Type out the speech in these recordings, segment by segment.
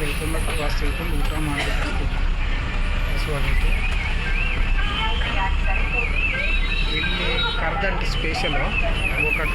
ಸೇರ್ಕೊಂಡು ಊಟ ಮಾಡಬೇಕು ಹಸುವಾಗೈತೆ ಇಲ್ಲಿ ಕರ್ದಂಟು ಸ್ಪೆಷಲು ಗೋಕಾಕಲ್ಲಿ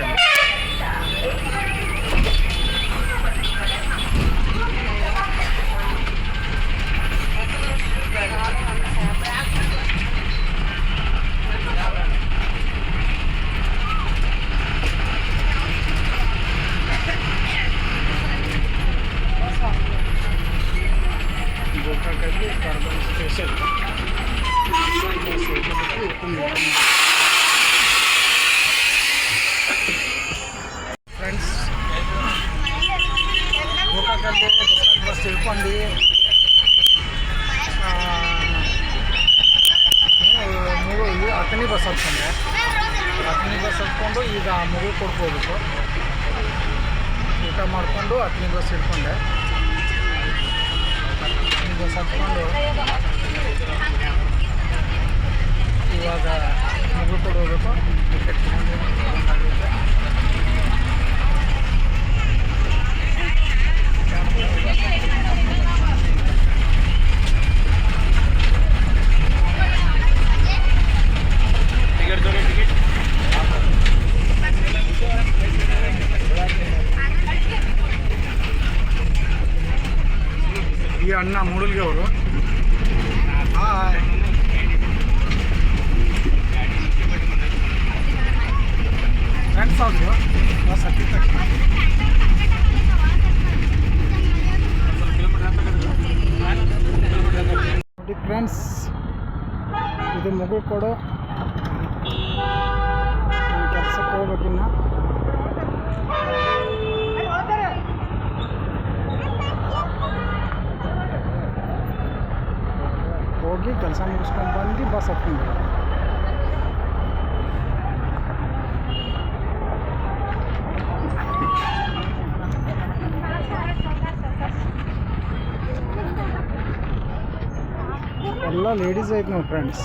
ಹತ್ತನೇ ಬಸ್ ಹತ್ಕೊಂಡೆ ಹತ್ತನೇ ಬಸ್ ಹತ್ಕೊಂಡು ಈಗ ಮಗು ಕೊಡ್ಕೋಬೇಕು. ಊಟ ಮಾಡಿಕೊಂಡು ಹತ್ತನೇ ಬಸ್ ಹಿಡ್ಕೊಂಡೆ ಹತ್ತನೇ ಬಸ್ ಹತ್ಕೊಂಡು ಈ ಅಣ್ಣ ಮೂಡಲ್ಗೆ ಅವರು. ಹಾಯ್ ಫ್ರೆಂಡ್ಸ್ ಅವರು ನೋಡಿ ಫ್ರೆಂಡ್ಸ್ ಇದು ಮಗು ಕೊಡು. ಕೆಲಸಕ್ಕೆ ಹೋಗ್ಬೇಕಿನ್ನ. ಹೋಗಿ ಕೆಲಸ ಮುಗಿಸ್ಕೊಂಡು ಬಂದು ಬಸ್ ಹತ್ಕೊಂಡು ಎಲ್ಲ ಲೇಡೀಸ್ ಐತೆ ನಾವು ಫ್ರೆಂಡ್ಸ್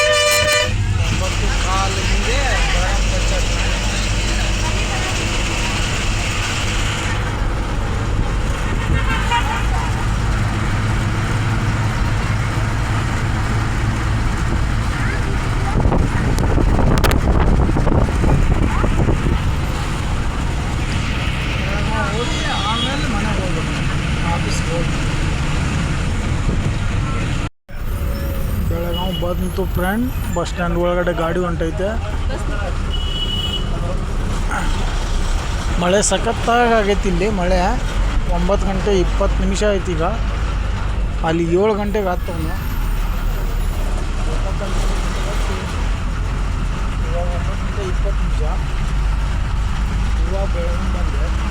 ಬಂತು ಫ್ರೆಂಡ್, ಬಸ್ ಸ್ಟ್ಯಾಂಡ್ ಒಳಗಡೆ ಗಾಡಿ ಹೊಂಟೈತೆ. ಮಳೆ ಸಖತ್ತಾಗಿ ಆಗೈತಿ ಇಲ್ಲಿ, ಮಳೆ. ಒಂಬತ್ತು ಗಂಟೆ ಇಪ್ಪತ್ತು ನಿಮಿಷ ಆಯ್ತು ಈಗ. ಅಲ್ಲಿ ಏಳು ಗಂಟೆಗೆ ಆಗ್ತವನು. ಇಪ್ಪತ್ತು ನಿಮಿಷ. ಇವಾಗ ಬೆಳಗ್ಗೆ ಬಂದೆ.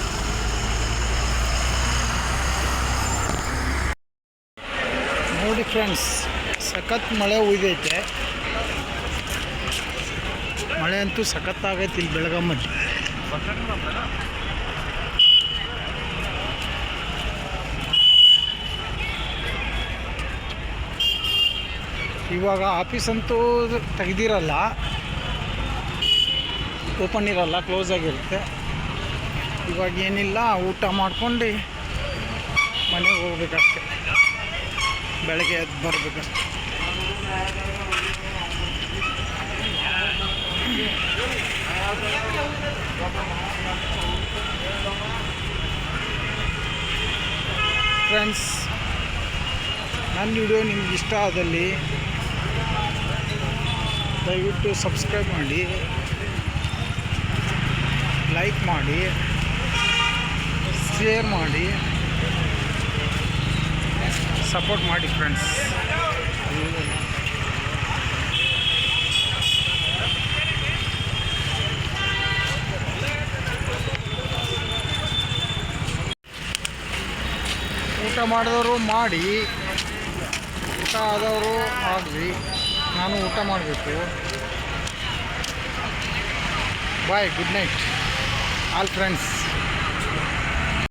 ನೋಡಿ ಫ್ರೆಂಡ್ಸ್, ಸಖತ್ ಮಳೆ ಉಯ್ದೈತೆ. ಮಳೆ ಅಂತೂ ಸಖತ್ತಾಗೈತೆ ಇಲ್ಲಿ ಬೆಳಗಾಮಲ್ಲಿ ಇವಾಗ ಆಫೀಸ್ ಅಂತೂ ತೆಗ್ದಿರಲ್ಲ. ಓಪನ್ ಇರಲ್ಲ, ಕ್ಲೋಸ್ ಆಗಿರುತ್ತೆ. ಇವಾಗ ಏನಿಲ್ಲ, ಊಟ ಮಾಡ್ಕೊಂಡು ಮನೆಗೆ ಹೋಗ್ಬೇಕಷ್ಟೆ. ಬೆಳಗ್ಗೆ ಎದ್ದು ಬರಬೇಕು. ಫ್ರೆಂಡ್ಸ್ ನನ್ನ ವಿಡಿಯೋ ನಿಮ್ಗೆ ಇಷ್ಟ ಆದಲ್ಲಿ ದಯವಿಟ್ಟು ಸಬ್ಸ್ಕ್ರೈಬ್ ಮಾಡಿ ಲೈಕ್ ಮಾಡಿ ಶೇರ್ ಮಾಡಿ. ಸಪೋರ್ಟ್ ಮಾಡಿ ಫ್ರೆಂಡ್ಸ್ ಊಟ ಮಾಡಿದವರು ಮಾಡಿ, ಊಟ ಆದವರು ಆಗಲಿ, ನಾನು ಊಟ ಮಾಡಬೇಕು. Bye good night all friends